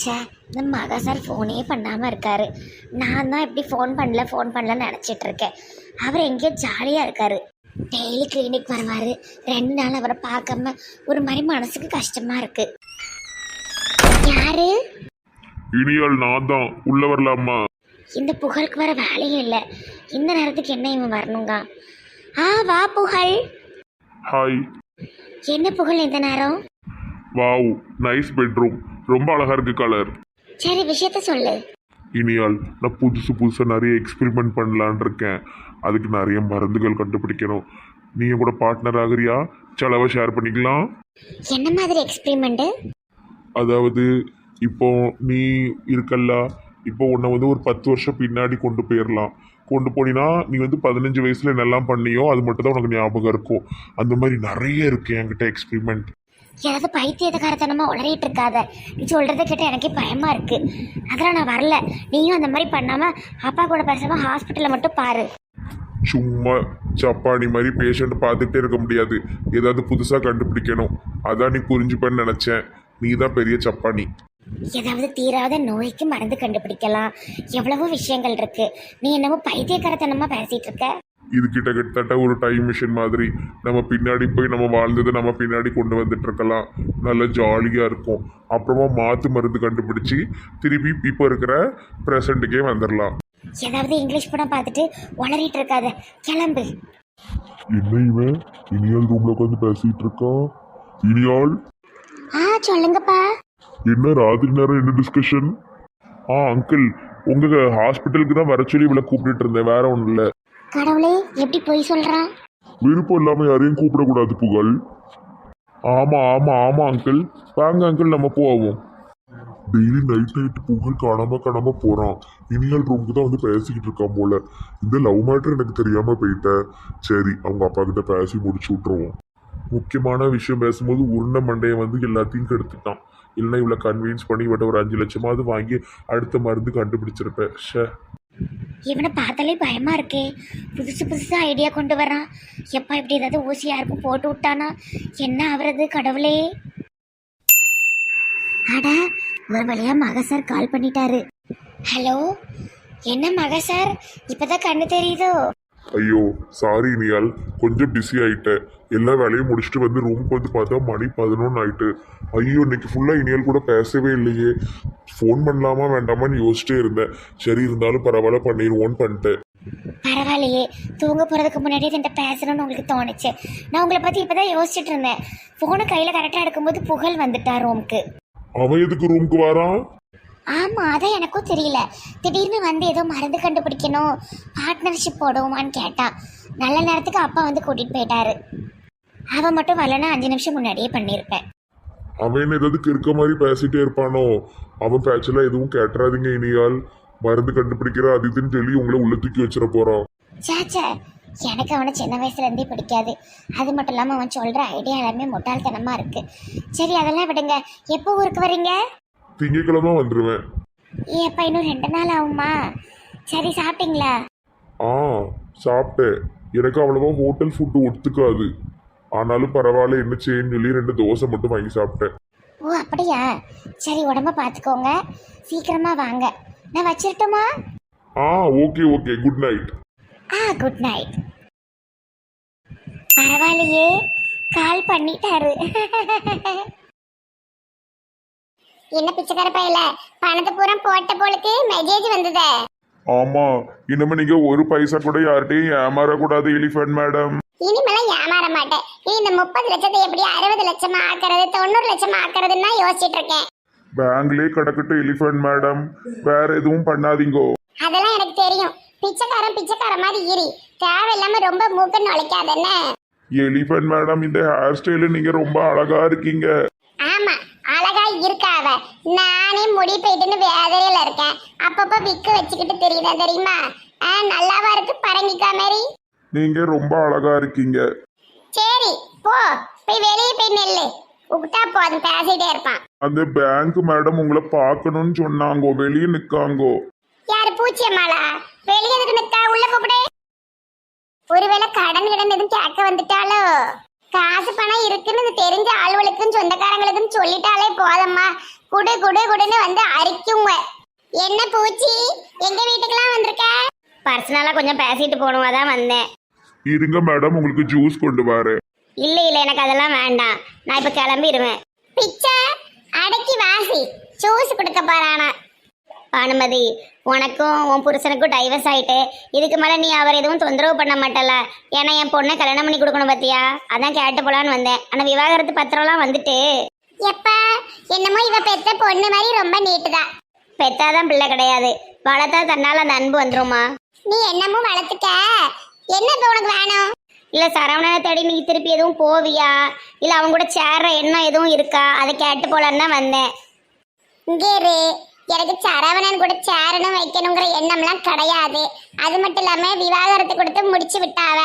ச்சே இந்த மகா சார் ஃபோனே பண்ணாமல் இருக்காரு. நான் தான் இப்படி ஃபோன் பண்ணல ஃபோன் பண்ணலன்னு நினச்சிட்டு இருக்கேன். அவர் எங்கேயோ ஜாலியாக இருக்காரு. டெய்லி கிளினிக் வருவார். ரெண்டு நாள் அவரை பார்க்காம ஒரு மாதிரி மனசுக்கு கஷ்டமாக இருக்கு. யாரு? இனியால் நான் தான். உள்ள வரலாமா? இந்த புகழுக்கு வர வேலையே இல்லை. இந்த நேரத்துக்கு என்ன இவன் வரணுங்க? ஆ வா புகழ். ஹாய் என்ன புகழ் இந்த நேரம்? வாவ் நைஸ் பெட்ரூம் ரொம்ப அழகா இருக்கு கலர் சரி விஷயத்த சொல்லு. இனியால் நான் புதுசு புதுசாக நிறைய எக்ஸ்பெரிமெண்ட் பண்ணலான் இருக்கேன். அதுக்கு நிறைய மருந்துகள் கண்டுபிடிக்கணும். நீ என் கூட பார்ட்னர் ஆகுறியா? செலவை ஷேர் பண்ணிக்கலாம். என்ன மாதிரி எக்ஸ்பெரிமெண்ட்டு அதாவது இப்போ நீ இருக்கல்ல இப்போ உன்னை வந்து ஒரு பத்து வருஷம் பின்னாடி கொண்டு போயிடலாம் கொண்டு போனீங்கன்னா நீ வந்து பதினஞ்சு வயசுல என்னெல்லாம் பண்ணியோ அது மட்டும் தான் உனக்கு ஞாபகம் இருக்கும். அந்த மாதிரி நிறைய இருக்கு என்கிட்ட எக்ஸ்பெரிமெண்ட் ஏதாவது பைத்தியக்காரத்தனமா உளறிட்டு இருக்காத. நீ சொல்றதை கேட்ட எனக்கே பயமா இருக்கு. அதெல்லாம் நான் வரல. நீயும் அந்த மாதிரி பண்ணாம அப்பா கூட பேசாம ஹாஸ்பிட்டல்ல மட்டும் பாரு. சும்மா சப்பானி மாதிரி பேஷண்ட் பார்த்துக்கிட்டே இருக்க முடியாது. ஏதாவது புதுசாக கண்டுபிடிக்கணும். அதான் நீ புரிஞ்சுப்பேன்னு நினச்சேன். நீ தான் பெரிய சப்பானி. ஏதாவது தீராத நோய்க்கு மருந்து கண்டுபிடிக்கலாம். எவ்வளவோ விஷயங்கள் இருக்கு. நீ என்னமோ பைத்தியக்காரத்தனமா பேசிட்டு இருக்க. இது கிட்ட கிட்டத்தட்ட ஒரு டைம் மிஷின் மாதிரி. நம்ம பின்னாடி போய் நம்ம வாழ்ந்ததை நம்ம பின்னாடி கொண்டு வந்துட்டு இருக்கலாம். நல்ல ஜாலியாக இருக்கும். அப்புறமா மாற்று மருந்து கண்டுபிடிச்சி திருப்பி இப்போ இருக்கிற ப்ரெசண்ட்டுக்கே வந்துடலாம் ஏதாவது இங்கிலீஷ் படம் பார்த்துட்டு உளறிட்டு இருக்காத. கிளம்பு. என்ன இவன்? இனியால் ரூம்ல உட்காந்து பேசிட்டு இருக்கான் இனியால் ஆ சொல்லுங்கப்பா. என்ன ராத்திரி நேரம் என்ன டிஸ்கஷன் ஆ அங்கிள் உங்க ஹாஸ்பிட்டலுக்கு தான் வர சொல்லி இவளை கூப்பிட்டுட்டு இருந்தேன். வேற ஒன்றும் இல்லை. கடவுளே எப்படி போய் சொல்றான் விருப்பம் இல்லாம யாரையும் கூப்பிடக்கூடாது புகழ். ஆமா ஆமா ஆமா அங்கிள் வாங்க அங்கிள் நம்ம போவோம். டெய்லி நைட் நைட் புகழ் காணாம காணாம போறான். இனியால் ரூமுக்கு தான் வந்து பேசிக்கிட்டு இருக்கான் போல. இந்த லவ் மேட்டர் எனக்கு தெரியாம போயிட்டேன் சரி அவங்க அப்பா கிட்ட பேசி முடிச்சு விட்டுருவோம். முக்கியமான விஷயம் பேசும்போது உருண்டை மண்டையை வந்து எல்லாத்தையும் கெடுத்துட்டான். இல்லைன்னா இவ்வளோ கன்வின்ஸ் பண்ணி இவட்ட ஒரு அஞ்சு லட்சமாவது வாங்கி அடுத்த மருந்து கண்டுபிடிச்சிருப்பேன். ஷே இவனை பார்த்தாலே பயமா இருக்கே. புதுசு புதுசாக ஐடியா கொண்டு வரான். எப்பா இப்படி ஏதாவது ஊசி யாருக்கும் போட்டு விட்டானா? என்ன ஆகுறது கடவுளே? அட ஒரு வழியா மக சார் கால் பண்ணிட்டாரு. ஹலோ என்ன மக சார் இப்பதான் கண்ணு தெரியுதோ? ஐயோ சாரி நியால் கொஞ்சம் பிஸி ஆயிட்டேன். எல்லா வேலையும் முடிச்சுட்டு வந்து ரூமுக்கு வந்து பார்த்தா மணி பதினொன்று ஆயிட்டு. ஐயோ இன்னைக்கு ஃபுல்லாக இனியால் கூட பேசவே இல்லையே. ஃபோன் பண்ணலாமா வேண்டாமான்னு யோசிச்சிட்டே இருந்தேன். சரி இருந்தாலும் பரவாயில்ல பண்ணிடுவோன்னு பண்ணிட்டேன். பரவாயில்லையே. தூங்க போறதுக்கு முன்னாடியே என்கிட்ட பேசணும்னு உங்களுக்கு தோணுச்சு. நான் உங்களை பத்தி இப்பதான் யோசிச்சுட்டு இருந்தேன். போனை கையில கரெக்டா எடுக்கும்போது புகழ் வந்துட்டா ரூமுக்கு அவன் எதுக்கு ரூமுக்கு வரான்? ஆமா அதான் எனக்கும் தெரியல. திடீர்னு வந்து ஏதோ மருந்து கண்டுபிடிக்கணும் பார்ட்னர்ஷிப் போடுவோமான்னு கேட்டான் நல்ல நேரத்துக்கு அப்பா வந்து கூட்டிட்டு போயிட்டாரு. அவன் மட்டும் வரலன்னா அஞ்சு நிமிஷம் முன்னாடியே பண்ணியிருப்பேன் அவன் ஏதாவது கிறுக்க மாதிரி பேசிட்டே இருப்பானோ? அவன் பேச்செல்லாம் எதுவும் கேட்டுறாதீங்க இனியால் மருந்து கண்டுபிடிக்கிற அது இதுன்னு சொல்லி உங்களை உள்ள தூக்கி வச்சிட போறான் சேச்சே எனக்கு அவனை சின்ன வயசுல இருந்தே பிடிக்காது. அது மட்டும் இல்லாம அவன் சொல்ற ஐடியா எல்லாமே முட்டாள்தனமா இருக்கு. சரி அதெல்லாம் விடுங்க. எப்போ ஊருக்கு வரீங்க திங்கக்கிழமை வந்துடுவேன் ஏப்பா இன்னும் ரெண்டு நாள் ஆகுமா? சரி சாப்பிட்டீங்களா? ஆ சாப்பிட்டேன். எனக்கு அவ்வளவா ஹோட்டல் ஃபுட்டு ஒத்துக்காது. ஆனாலும் பரவாயில்ல என்ன செய்யன்னு சொல்லி ரெண்டு தோசை மட்டும் வாங்கி சாப்பிட்டேன். ஓ அப்படியா? சரி உடம்ப பார்த்துக்கோங்க சீக்கிரமா வாங்க. நான் வச்சிரட்டுமா? ஆ ஓகே ஓகே குட் நைட் ஆ குட் நைட் பரவாயில்லையே. கால் பண்ணிட்டாரு. என்ன பிச்சைக்கார பையல? பணத்தை பூரா போட்ட போலுக்கு மெசேஜ் வந்ததே. ஆமா இனிமே நீங்க ஒரு பைசா கூட யார்கிட்டயும் ஏமாறக்கூடாது எலிஃபண்ட் மேடம் இனிமேலாம் ஏமாற மாட்டேன். நீ இந்த முப்பது லட்சத்தை எப்படி அறுபது லட்சமா ஆக்குறது தொண்ணூறு லட்சமா ஆக்குறதுன்னு தான் யோசிச்சுட்டு இருக்கேன். பேங்க்லயே கிடக்கட்டும் எலிஃபண்ட் மேடம் வேற எதுவும் பண்ணாதீங்கோ. அதெல்லாம் எனக்கு தெரியும். பிச்சைக்காரன் பிச்சைக்கார மாதிரி இரி. தேவையில்லாம ரொம்ப மூக்க நுழைக்காத என்ன? எலிஃபண்ட் மேடம் இந்த ஹேர் ஸ்டைலு நீங்க ரொம்ப அழகா இருக்கீங்க. ஆமா அழகா இருக்காவ நானே முடி போயிட்டுன்னு வேதனையில இருக்கேன். அப்பப்ப விக்கு வச்சுக்கிட்டு தெரியுதா தெரியுமா? ஆ, நல்லாவா இருக்கு பரங்கிக்கா மாதிரி நீங்க ரொம்ப அழகா இருக்கீங்க. சரி போ. போய் வெளியே போய் நெல்லு. உட்டா போதும் பேசிட்டே இருப்பான். அந்த பேங்க் மேடம் உங்களை பார்க்கணும்னு சொன்னாங்கோ வெளியே நிக்காங்கோ. யாரு பூச்சியம்மாளா? வெளியே எதுக்கு நிக்கா உள்ள கூப்பிடு. ஒருவேளை கடன் கிடன் எதுவும் கேட்க வந்துட்டாலோ காசு பணம் இருக்குன்னு தெரிஞ்ச ஆளுகளுக்கும் சொந்தக்காரங்களுக்கும் சொல்லிட்டாலே போதம்மா. குடு குடு குடுன்னு வந்து அரிக்குங்க. என்ன பூச்சி? எங்க வீட்டுக்கெல்லாம் வந்திருக்க? பர்சனலா கொஞ்சம் பேசிட்டு போகணும் அதான் வந்தேன். இருங்க மேடம் உங்களுக்கு ஜூஸ் கொண்டு வரேன். இல்ல இல்ல எனக்கு அதெல்லாம் வேண்டாம். நான் இப்ப கிளம்பிடுவேன் பிச்சை அடக்கி வாசி. ஜூஸ் கொடுக்க போறானா. பானுமதி உனக்கும் உன் புருஷனுக்கும் டைவர்ஸ் ஆயிட்டு இதுக்கு மேல நீ அவர் எதுவும் தொந்தரவு பண்ண மாட்டல. ஏன்னா என் பொண்ணை கல்யாணம் பண்ணி கொடுக்கணும் பத்தியா அதான் கேட்டு போலான்னு வந்தேன். ஆனா விவாகரத்து பத்திரம்லாம் வந்துட்டு. எப்ப? என்னமோ இவ பெத்த பொண்ணு மாதிரி ரொம்ப நீட்டுதான் பெத்தாதான் பிள்ளை கிடையாது. வளர்த்தா தன்னால அந்த அன்பு வந்துருமா? நீ என்னமோ வளர்த்துக்க என்ன இப்ப உனக்கு வேணும்? இல்ல சரவணனை தேடி நீ திருப்பி எதுவும் போவியா? இல்ல அவங்க கூட சேர்ற எண்ணம் எதுவும் இருக்கா? அதை கேட்டு போலான்னு தான் வந்தேன். இங்கே எனக்கு சரவணன் கூட சேரணும் வைக்கணுங்கிற எண்ணம்லாம் கிடையாது. அது மட்டும் இல்லாம விவாகரத்து கொடுத்து முடிச்சு விட்டாவ.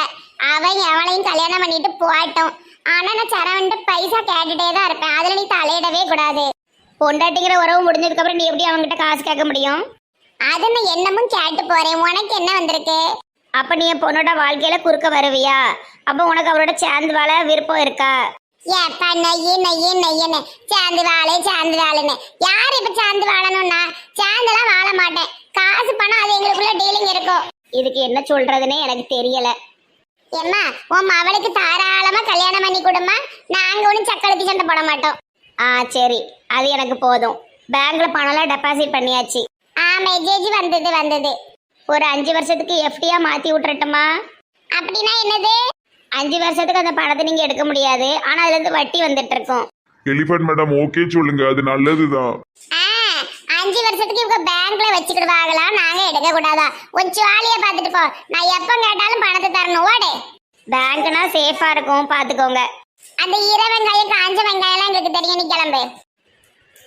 அவன் எவளையும் கல்யாணம் பண்ணிட்டு போகட்டும். ஆனா நான் சரவன்ட்டு பைசா கேட்டுட்டே தான் இருப்பேன். அதுல நீ தலையிடவே கூடாது. பொண்டாட்டிங்கிற உறவு முடிஞ்சதுக்கு அப்புறம் நீ எப்படி அவங்ககிட்ட காசு கேட்க முடியும்? அது நான் என்னமும் கேட்டு போறேன். உனக்கு என்ன வந்திருக்கு? அப்ப நீ என் பொண்ணோட வாழ்க்கையில குறுக்க வருவியா? அப்ப உனக்கு அவரோட சேர்ந்து வாழ விருப்பம் இருக்கா? ஏப்பா நெய்யு நெய்யு நெய்யுன்னு. சேர்ந்து வாழே சேர்ந்து வாழுன்னு. யார் இப்ப சேர்ந்து வாழணும்னா? சேர்ந்துலாம் வாழ மாட்டேன். காசு பணம் அது எங்களுக்குள்ள டீலிங் இருக்கும். இதுக்கு என்ன சொல்றதுன்னே எனக்கு தெரியல. ஏம்மா உன் மவளுக்கு தாராளமா கல்யாணம் பண்ணி கொடுமா நாங்க ஒன்றும் சக்களத்தி சண்டை போட மாட்டோம். ஆ சரி. அது எனக்கு போதும். பேங்க்ல பணம்லாம் டெபாசிட் பண்ணியாச்சு. ஆ மெசேஜ் வந்தது வந்தது. ஒரு அஞ்சு வருஷத்துக்கு எஃப்டியா மாத்தி விட்டுறட்டுமா அப்படின்னா என்னது? அஞ்சு வருஷத்துக்கு அந்த பணத்தை நீங்க எடுக்க முடியாது. ஆனா அதுல இருந்து வட்டி வந்துட்டு இருக்கும் எலிஃபண்ட் மேடம் ஓகே சொல்லுங்க. அது நல்லதுதான். ஆ, அஞ்சு வருஷத்துக்கு இவங்க பேங்க்ல வச்சுக்கிடுவாங்களா? நாங்க எடுக்க கூடாதா? கொஞ்சம் ஜாலியா பாத்துட்டு போ. நான் எப்ப கேட்டாலும் பணத்தை தரணும். ஓடு. பேங்க்னா சேஃபா இருக்கும். பாத்துக்கோங்க அந்த ஈர வெங்காயம் காஞ்ச வெங்காயம் எல்லாம் எங்களுக்கு தெரியும். நீ கிளம்பு.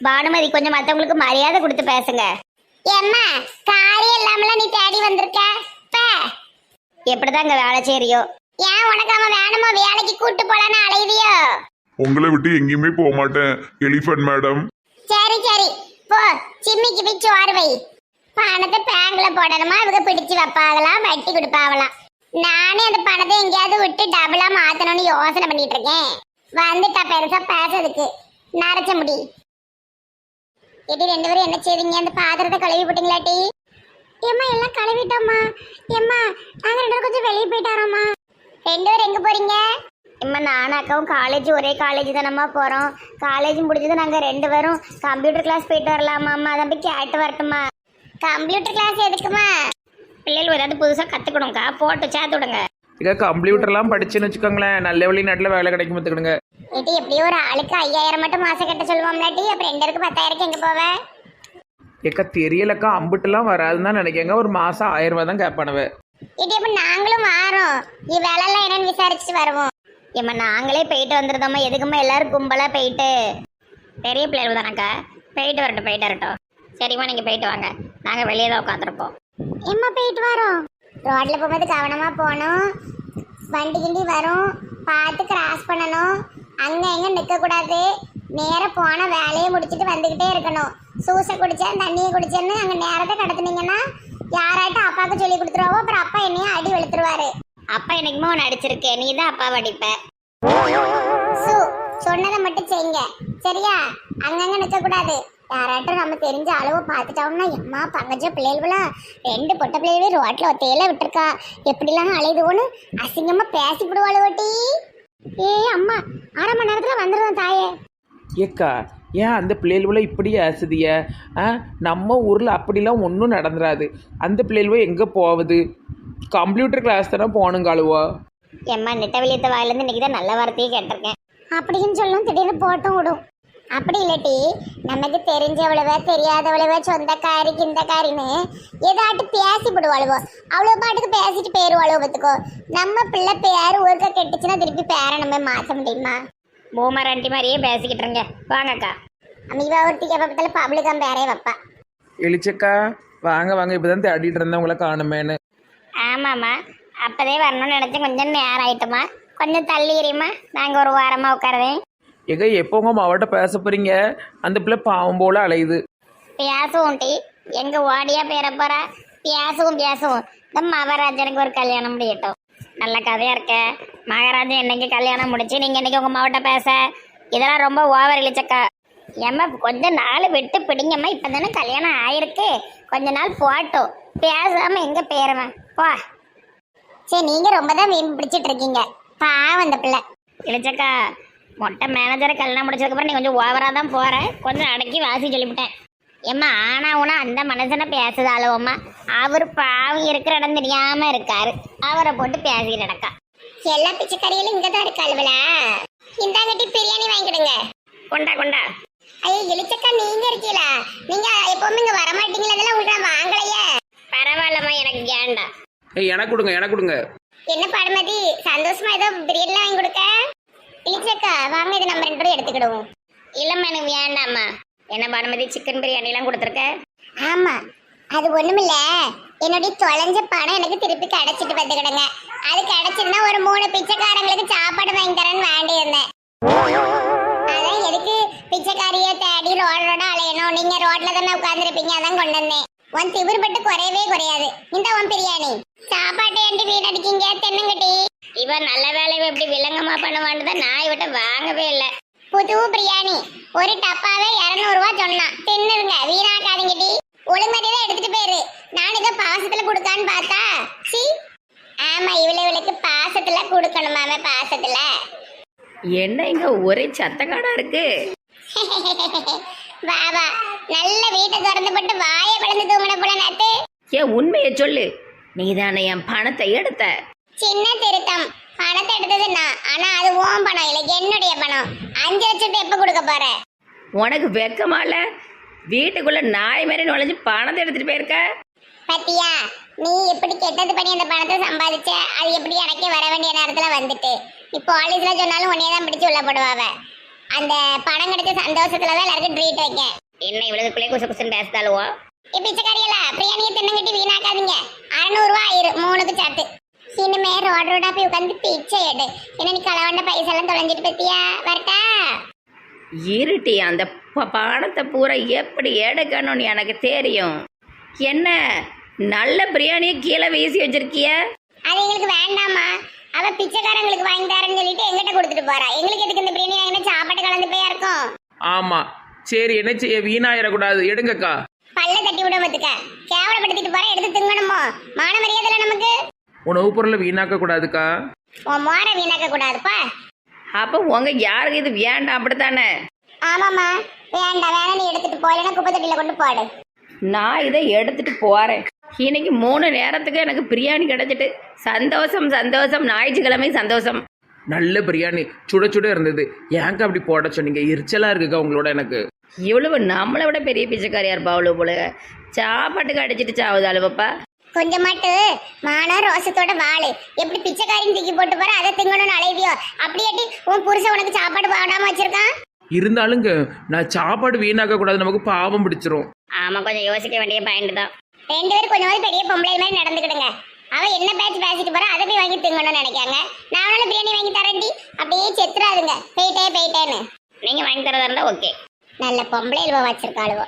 பானுமதி கொஞ்சம் மத்தவங்களுக்கு மரியாதை கொடுத்து பேசுங்க. ஏம்மா காரியம் இல்லாமல நீ தேடி வந்திருக்க? பே. எப்படிதான் இங்க வேலை செய்யறியோ? ஏன் உனக்கு அவன் வேணுமோ வேலைக்கு கூட்டு போலான்னு அலையுதியோ? உங்களை விட்டு எங்கேயுமே போக மாட்டேன் எலிஃபண்ட் மேடம் சரி சரி. போ சிம்மிக்கு போய் சோறு வை. பணத்தை பேங்க்ல போடணுமா? இவங்க பிடிச்சு வைப்பாங்களாம் வட்டி கொடுப்பாங்களாம் நானே அந்த பணத்தை எங்கேயாவது விட்டு டபுளா மாத்தணும்னு யோசனை பண்ணிட்டு இருக்கேன். வந்துட்டா பெருசா பேசுறதுக்கு. நரைச்ச முடி. எடி ரெண்டு பேரும் என்ன செய்வீங்க? அந்த பாத்திரத்தை கழுவி போட்டீங்களாட்டி ஏம்மா எல்லாம் கழுவிட்டோம்மா. ஏம்மா நாங்க ரெண்டு பேரும் கொஞ்சம் வெளியே போயிட்டாரோம்மா ரெண்டு பேரும் எங்க போறீங்க? இம்மா நானும் அக்காவும் காலேஜ் ஒரே காலேஜ் தானம்மா போகிறோம் காலேஜ் முடிஞ்சது நாங்கள் ரெண்டு பேரும் கம்ப்யூட்டர் கிளாஸ் போயிட்டு வரலாமாம்மா அதை போய் கேட்டு வரட்டுமா? கம்ப்யூட்டர் கிளாஸ் எதுக்குமா பிள்ளைகள் ஏதாவது புதுசாக கற்றுக்கணுங்க்கா போட்டு சேர்த்து விடுங்க. இங்க கம்ப்யூட்டர்லாம் படிச்சுன்னு வச்சுக்கோங்களேன். நல்ல வெளிநாட்டில் வேலை கிடைக்கும் பார்த்துக்கிடுங்க. ஏட்டி எப்படியும் ஒரு ஆளுக்கு ஐயாயிரம் மட்டும் மாதம் கட்ட சொல்லுவோம்லாட்டி அப்புறம் ரெண்டு பேருக்கு பத்தாயிரக்கு எங்கே போவேன் ஏக்கா தெரியலக்கா. அம்புட்டுலாம் வராதுன்னு தான் நினைக்கங்க ஒரு மாதம் ஆயிரம் ரூபாய் தான் கேட்பானவ. இது அப்போ நாங்களும் மாறோம் நீ வேலைலாம் என்னன்னு விசாரிச்சுட்டு வருவோம். ஏம்மா நாங்களே போயிட்டு வந்துருந்தோம்மா எதுக்குமா எல்லாரும் கும்பலாக போயிட்டு? பெரிய பிள்ளைகள் தானக்கா போயிட்டு வரட்டும் போயிட்டு வரட்டும். சரிம்மா நீங்கள் போயிட்டு வாங்க. நாங்கள் வெளியே தான் உட்காந்துருப்போம் எம்மா போயிட்டு வரோம். ரோட்டில் போகும்போது கவனமாக போகணும். வண்டி கிண்டி வரும். பார்த்து கிராஸ் பண்ணணும். அங்கே எங்கே நிற்கக்கூடாது நேராக போனால் வேலையை முடிச்சுட்டு வந்துக்கிட்டே இருக்கணும். சூசை குடிச்சேன் தண்ணியை குடிச்சேன்னு அங்கே நேரத்தை கடத்துனீங்கன்னா யாராட்டும் அப்பாவுக்கு சொல்லி கொடுத்துருவாவோ அப்புறம் அப்பா என்னையும் அடி வெளுத்துருவாரு. அப்பா எனக்குமோ ஒன்று அடிச்சிருக்கேன் நீ தான் அப்பாவை அடிப்ப. சு சொன்னதை மட்டும் செய்யுங்க சரியா? அங்கங்க நிக்க கூடாது யாராட்டும் நம்ம தெரிஞ்ச அளவு பார்த்துட்டோம்னா எம்மா பங்கஜ பிள்ளைகளும் ரெண்டு பொட்ட பிள்ளைகளே ரோட்டில் ஒத்தையில விட்டுருக்கா. எப்படிலாம் அலையுதுவோன்னு அசிங்கமா பேசி ஓட்டி ஏய் அம்மா அரை மணி நேரத்துல வந்துடுவோம் தாயே. ஏக்கா ஏன் அந்த பிள்ளைகள இப்படி ஆசுதிய ஆ நம்ம ஊரில் அப்படிலாம் ஒன்றும் நடந்துடாது அந்த பிள்ளைகளோ எங்கே போகுது கம்ப்யூட்டர் கிளாஸ் தானே போகணுங்காளுவோ எம்மா நெட்டவெளியத்த வாயிலேருந்து இன்னைக்கு தான் நல்ல வார்த்தையே கேட்டிருக்கேன். அப்படின்னு சொல்லும் திடீர்னு போட்டும் விடும். அப்படி இல்லாட்டி நமக்கு தெரிஞ்சவளவ தெரியாதவளவ சொந்தக்காரி கிந்தக்காரின்னு ஏதாட்டு பேசி விடுவாளுவோ அவ்வளோ பாட்டுக்கு பேசிட்டு போயிருவாளோ பார்த்துக்கோ. நம்ம பிள்ளை பேர் ஒருக்க கெட்டுச்சுன்னா திருப்பி பேரை நம்ம மாற்ற முடியுமா? பூமர் ஆண்டி மாதிரியே பேசிக்கிட்டு இருங்க. வாங்கக்கா. அம்மிவா ஒருத்திக்கு எப்போ பார்த்தாலும் பப்ளிக்கம் பேரே வைப்பா. எலிச்சக்கா வாங்க வாங்க இப்போ தான் தேடிட்டு இருந்தேன் உங்களை காணுமேன்னு. ஆமாம்மா. அப்போதே வரணும்னு நினச்சேன் கொஞ்சம் நேரம் ஆயிட்டுமா கொஞ்சம் தள்ளிடுமா நாங்கள் ஒரு வாரமாக உட்காருவேன். ஏங்க எப்போ உங்கள் மாவட்ட பேச போகிறீங்க அந்த பிள்ளை பாவம் போல் அலையுது. பேசுவோம் டி. எங்க ஓடியா பேர போறா? பேசுவோம் பேசுவோம். இந்த மகாராஜனுக்கு ஒரு கல்யாணம் முடியட்டும். நல்ல கதையாக இருக்க. மகாராஜா என்னைக்கு கல்யாணம் முடிச்சு நீங்கள் இன்றைக்கி உங்கள் மாவட்ட பேச? இதெல்லாம் ரொம்ப ஓவர் இழிச்சக்கா ஏம்மா கொஞ்ச நாள் விட்டு பிடிங்கம்மா இப்போ தானே கல்யாணம் ஆயிருக்கு. கொஞ்ச நாள் போட்டோம் பேசாமல் எங்கே போயிடுவேன் போ. சரி நீங்கள் ரொம்ப தான் வீம்பு பிடிச்சிட்டு இருக்கீங்க. பாவம் அந்த பிள்ளை. இழிச்சக்கா மொட்டை மேனேஜரை கல்யாணம் முடிச்சதுக்கப்புறம் நீ கொஞ்சம் ஓவராக தான் போகிறேன் கொஞ்சம் அடக்கி வாசி சொல்லிவிட்டேன். ஏம்மா ஆனா உனா அந்த மனுஷனை பேசுதாளவம்மா அவர் பாவம் இருக்கிற இடம் தெரியாம இருக்காரு. அவரை போட்டு பேசிட்டு நடக்கா. எல்லா பிச்சைக்கறியிலும் இங்க தான் இருக்காளுவல இந்தாங்கட்டி பிரியாணி வாங்கிடுங்க கொண்டா கொண்டா. ஐயோ எலிச்சக்கா நீங்க இருக்கீங்களா நீங்க எப்பவுமே இங்க வர மாட்டீங்களா அதெல்லாம் உங்களுக்கு வாங்கலையே. பரவாயில்லம்மா எனக்கு வேண்டாம் ஏய் எனக்கு கொடுங்க எனக்கு கொடுங்க. என்ன பாடுமதி? சந்தோஷமா ஏதோ பிரியாணி வாங்கி கொடுக்க? இழிச்சக்கா வாங்க இது நம்ம ரெண்டு பேரும் எடுத்துக்கிடுவோம். இல்லம்மா எனக்கு வேண்டாம்மா. என்ன பானுமதி சிக்கன் பிரியாணிலாம் கொடுத்துருக்க? ஆமா அது ஒண்ணுமில்ல. என்னுடைய தொலைஞ்ச பணம் எனக்கு திருப்பி கிடைச்சிட்டு வந்துக்கிடுங்க. அது கிடைச்சிருந்தா ஒரு மூணு பிச்சைக்காரங்களுக்கு சாப்பாடு வாங்கி தரேன்னு வேண்டியிருந்தேன். அதான் எதுக்கு பிச்சைக்காரிய தேடி ரோட ரோட அலையணும்? நீங்க ரோட்ல தானே உட்காந்துருப்பீங்க அதான் கொண்டு வந்தேன். உன் திமிர்பட்டு குறையவே குறையாது. இந்த உன் பிரியாணி. சாப்பாட்டை ஏண்டி வீணடிக்கீங்க தென்னங்கட்டி? இவன் நல்ல வேலையை எப்படி விலங்கமா பண்ணுவான்னு தான் நான் இவட்ட வாங்கவே இல்லை. புது பிரியாணி. ஒரு டப்பாவே இரநூறுவா சொன்னான். தின்னுருங்க வீணாக்காதீங்கடி. ஒழுங்கடி தான் எடுத்துட்டு போயிரு. நான் இதை பாசத்துல கொடுக்கான்னு பார்த்தா சி. ஆமா இவளை இவளுக்கு பாசத்துல கொடுக்கணுமாமே பாசத்துல. என்ன இங்க ஒரே சத்தக்காடா இருக்கு? வா வா. நல்ல வீட்டை திறந்து போட்டு வாயை பிளந்து தூங்கின போல நேத்து. ஏன் உண்மையை சொல்லு. நீதானே என் பணத்தை எடுத்த. சின்ன திருத்தம். பணத்தை எடுத்தது நான் ஆனா அது ஓன் பணம். இல்லை என்னுடைய பணம். அஞ்சு லட்சத்தை எப்ப கொடுக்க போற? உனக்கு வெக்கமால வீட்டுக்குள்ள நாய் மாதிரி நுழைஞ்சு பணத்தை எடுத்துட்டு போயிருக்க? பத்தியா? நீ எப்படி கெட்டது பண்ணி அந்த பணத்தை சம்பாதிச்ச அது எப்படி எனக்கே வர வேண்டிய நேரத்துல வந்துட்டு? நீ போலீஸ்ல சொன்னாலும் உன்னையே தான் பிடிச்சு உள்ள போடுவாவ. அந்த பணம் கிடைச்ச சந்தோஷத்துல தான் எல்லாருக்கும் ட்ரீட் வைக்கேன் என்ன இவ்வளவுக்குள்ளே குசு குசுன்னு பேசுதாளுவோ? பிச்சைக்காரியல பிரியாணியை தின்னங்கட்டி வீணாக்காதீங்க. அறநூறுவா ஆயிரும் மூணுக்கு சாத்து. இனிமே ரோடு ரோடா போய் உட்காந்து பிச்சை எடு. என்ன நீ களவாண்ட பைசா எல்லாம் தொலைஞ்சிட்டு பத்தியா வரட்டா? இருட்டி அந்த ப- பணத்தை பூரா எப்படி எடுக்கணும்னு எனக்கு தெரியும். என்ன நல்ல பிரியாணியை கீழே வீசி வச்சிருக்கிய? அது எங்களுக்கு வேண்டாமா அவ பிச்சைக்காரங்களுக்கு வாங்கி தரேன்னு சொல்லிட்டு எங்கிட்ட கொடுத்துட்டு போறா. எங்களுக்கு எதுக்கு இந்த பிரியாணி வாங்கினா சாப்பாடு கலந்து போயா இருக்கும்? ஆமா. சரி என்ன செய்ய? வீணாயிடக்கூடாது எடுங்கக்கா. பல்ல தட்டி விட பத்துக்க. கேவலப்படுத்திட்டு போற எடுத்து திங்கணுமோ? மான மரியாதை நமக்கு? உணவு பொருளை வீணாக்க கூடாதுக்கா உன் மோர வீணாக்க கூடாதுப்பா அப்போ உங்க யாருக்கு இது வேண்டாம் அப்படித்தானே? ஆமாம்மா. வேண்டாம் வேணா நீ எடுத்துட்டு போயிலன்னா குப்பை தொட்டியில கொண்டு போடு. நான் இதை எடுத்துட்டு போறேன். இன்னைக்கு மூணு நேரத்துக்கு எனக்கு பிரியாணி கிடைச்சிட்டு சந்தோஷம் சந்தோஷம் ஞாயிற்றுக்கிழமை சந்தோஷம். நல்ல பிரியாணி சுட சுட இருந்தது. ஏங்க அப்படி போட சொன்னீங்க? எரிச்சலா இருக்குக்கா உங்களோட எனக்கு. இவ்வளவு நம்மளை விட பெரிய பிச்சைக்காரியா இருப்பா அவ்வளவு போல. சாப்பாட்டுக்கு அடிச்சிட்டு சாவுது அழுவப்பா கொஞ்சமாட்டு மான ரோசத்தோட வாழு எப்படி பிச்சைக்காரின்னு தூக்கி போட்டு போற அதை திங்கணும்னு அலைவியோ. அப்படியாட்டி உன் புருஷன் உனக்கு சாப்பாடு போடாம வச்சிருக்கான்? இருந்தாலுங்க நான் சாப்பாடு வீணாக்க கூடாது நமக்கு பாவம் பிடிச்சிரும். ஆமா கொஞ்சம் யோசிக்க வேண்டிய பாயிண்ட் தான். ரெண்டு பேரும் கொஞ்சமாவது பெரிய பொம்பளை மாதிரி நடந்துக்கிடுங்க. அவ என்ன பேச்சு பேசிட்டு போறா அதை போய் வாங்கி திங்கணும்னு நினைக்காங்க. நான் வேணாலும் பிரியாணி வாங்கி தரேன்டி. அப்படியே செத்துறாதுங்க. போயிட்டே போயிட்டேன்னு. நீங்க வாங்கி தரதா இருந்தா ஓகே நல்ல பொம்பளை இழுவ வச்சிருக்காளுவோ.